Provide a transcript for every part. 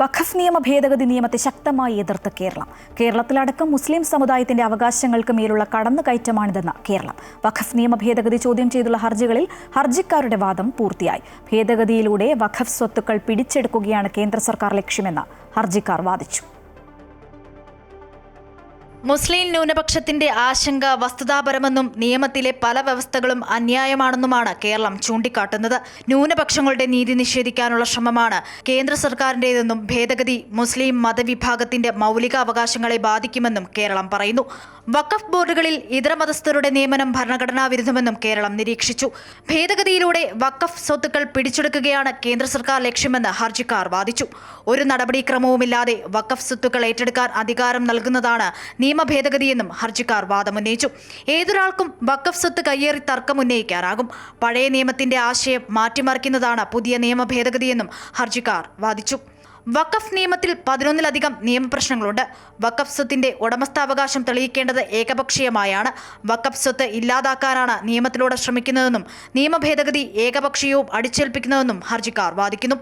വഖഫ് നിയമ ഭേദഗതി നിയമത്തെ ശക്തമായി എതിർത്ത് കേരളം. കേരളത്തിലടക്കം മുസ്ലിം സമുദായത്തിന്റെ അവകാശങ്ങൾക്ക് മേലുള്ള കടന്നുകയറ്റമാണിതെന്ന് കേരളം. വഖഫ് നിയമ ഭേദഗതി ചോദ്യം ചെയ്തുള്ള ഹർജികളിൽ ഹർജിക്കാരുടെ വാദം പൂർത്തിയായി. ഭേദഗതിയിലൂടെ വഖഫ് സ്വത്തുക്കൾ പിടിച്ചെടുക്കുകയാണ് കേന്ദ്ര സർക്കാർ ലക്ഷ്യമെന്ന് ഹർജിക്കാർ വാദിച്ചു. മുസ്ലിം ന്യൂനപക്ഷത്തിന്റെ ആശങ്ക വസ്തുതാപരമെന്നും നിയമത്തിലെ പല വ്യവസ്ഥകളും അന്യായമാണെന്നുമാണ് കേരളം ചൂണ്ടിക്കാട്ടുന്നത്. ന്യൂനപക്ഷങ്ങളുടെ നീതി നിഷേധിക്കാനുള്ള ശ്രമമാണ് കേന്ദ്ര സർക്കാരിന്റേതെന്നും ഭേദഗതി മുസ്ലിം മതവിഭാഗത്തിന്റെ മൗലിക അവകാശങ്ങളെ ബാധിക്കുമെന്നും കേരളം പറയുന്നു. വഖഫ് ബോർഡുകളിൽ ഇതര മതസ്ഥരുടെ നിയമനം ഭരണഘടനാ വിരുദ്ധമെന്നും കേരളം നിരീക്ഷിച്ചു. ഭേദഗതിയിലൂടെ വഖഫ് സ്വത്തുക്കൾ പിടിച്ചെടുക്കുകയാണ് കേന്ദ്ര സർക്കാർ ലക്ഷ്യമെന്ന് ഹർജിക്കാർ വാദിച്ചു. ഒരു നടപടിക്രമവുമില്ലാതെ വഖഫ് സ്വത്തുക്കൾ ഏറ്റെടുക്കാൻ അധികാരം നൽകുന്നതാണ് നിയമ ഭേദഗതിയെന്നും ഹർജിക്കാർ വാദമുന്നയിച്ചു. ഏതൊരാൾക്കും വക്കഫ് സ്വത്ത് കയ്യേറി തർക്കം ഉന്നയിക്കാനാകും. പഴയ നിയമത്തിന്റെ ആശയം മാറ്റിമറിക്കുന്നതാണ് പുതിയ നിയമ ഭേദഗതിയെന്നും ഹർജിക്കാർ വാദിച്ചു. വക്കഫ് നിയമത്തിൽ പതിനൊന്നിലധികം നിയമപ്രശ്നങ്ങളുണ്ട്. വക്കഫ് സ്വത്തിന്റെ ഉടമസ്ഥാവകാശം തെളിയിക്കേണ്ടത് ഏകപക്ഷീയമായാണ്. വക്കഫ് സ്വത്ത് ഇല്ലാതാക്കാനാണ് നിയമത്തിലൂടെ ശ്രമിക്കുന്നതെന്നും നിയമ ഭേദഗതി ഏകപക്ഷീയവും അടിച്ചേൽപ്പിക്കുന്നതെന്നും ഹർജിക്കാർ വാദിക്കുന്നു.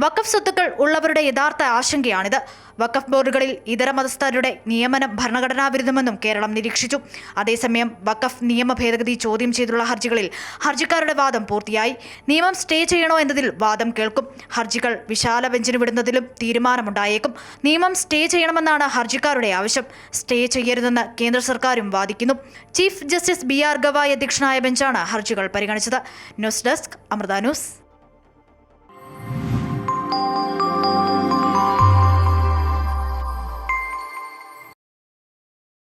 വക്കഫ് സ്വത്തുക്കൾ ഉള്ളവരുടെ യഥാർത്ഥ ആശങ്കയാണിത്. വഖഫ് ബോർഡുകളിൽ ഇതര മതസ്ഥരുടെ നിയമനം ഭരണഘടനാവിരുദ്ധമെന്നും കേരളം നിരീക്ഷിച്ചു. അതേസമയം വഖഫ് നിയമ ഭേദഗതി ചോദ്യം ചെയ്തുള്ള ഹർജികളിൽ ഹർജിക്കാരുടെ വാദം പൂർത്തിയായി. നിയമം സ്റ്റേ ചെയ്യണോ എന്നതിൽ വാദം കേൾക്കും. ഹർജികൾ വിശാല ബെഞ്ചിന് വിടുന്നതിലും തീരുമാനമുണ്ടായേക്കും. നിയമം സ്റ്റേ ചെയ്യണമെന്നാണ് ഹർജിക്കാരുടെ ആവശ്യം. സ്റ്റേ ചെയ്യരുതെന്ന് കേന്ദ്ര സർക്കാരും വാദിക്കുന്നു. Chief justice B R Gavai അധ്യക്ഷനായ ബെഞ്ചാണ് ഹർജികൾ പരിഗണിച്ചത്. News desk Amrita news.